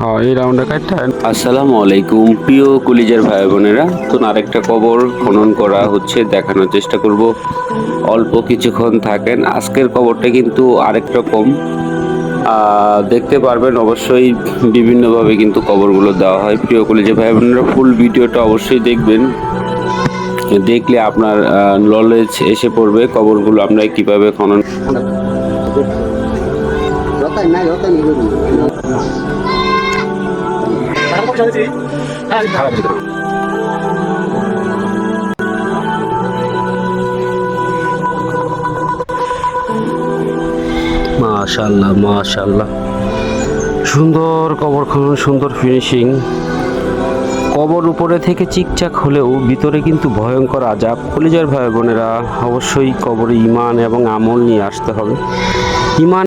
হ্যাঁ এই রাউন্ডে কাটটা আসসালামু আলাইকুম প্রিয় কলিজার ভাই বোনেরা তো আরেকটা কবর খনন করা হচ্ছে দেখানোর চেষ্টা করব। অল্প কিছুক্ষণ থাকেন আজকের কবরটা কিন্তু আরেক রকম। দেখতে পারবেন অবশ্যই বিভিন্নভাবে কিন্তু কবরগুলো দেওয়া হয়। প্রিয় কলিজার ভাই বোনেরা ফুল ভিডিওটা অবশ্যই দেখবেন। দেখলে আপনার নলেজ এসে পড়বে কবরগুলো আমরা কীভাবে খনন মাশাল্লাহ মাশাল্লাহ। সুন্দর কবর খনন সুন্দর ফিনিশিং কবর উপরে থেকে চিকচাক হলেও ভিতরে কিন্তু ভয়ঙ্কর আজাব। কলিজার ভাই বোনেরা, অবশ্যই কবরে ইমান এবং আমল নিয়ে আসতে হবে। ইমান